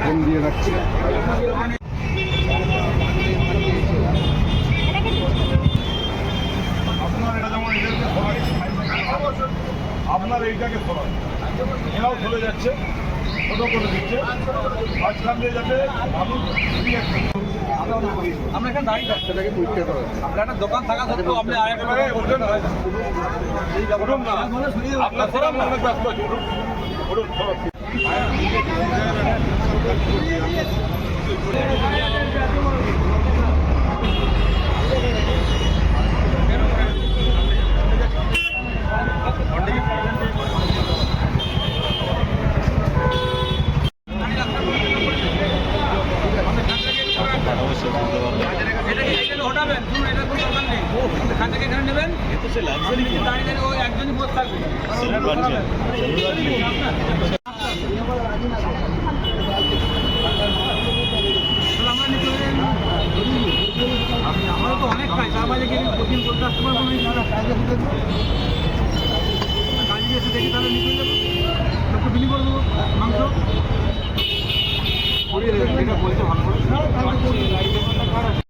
Phone দিয়ে রাখছি আপনার এইটাকে ধরান এরাও চলে যাচ্ছে, ছোট করে দিচ্ছে মাঝখান দিয়ে যাবে মানুষ। আমরা এখানে দাঁড়িয়ে সেটাকে বুঝতে হবে আপনার একটা দোকান থাকা সত্ত্বেও আপনি আর একটা এবারে উঠুন না। উঠুন না। আপনার আমরা অনেক ব্যস্ত আছি। আমরা নিতে পারি আমারও তো অনেক কাজ গিয়ে কোচিং করতে আসতে পারব কাজে দেখি তাহলে নিতে যাব বিলি করে দেবো মাংস এটা বলতে ভালো করে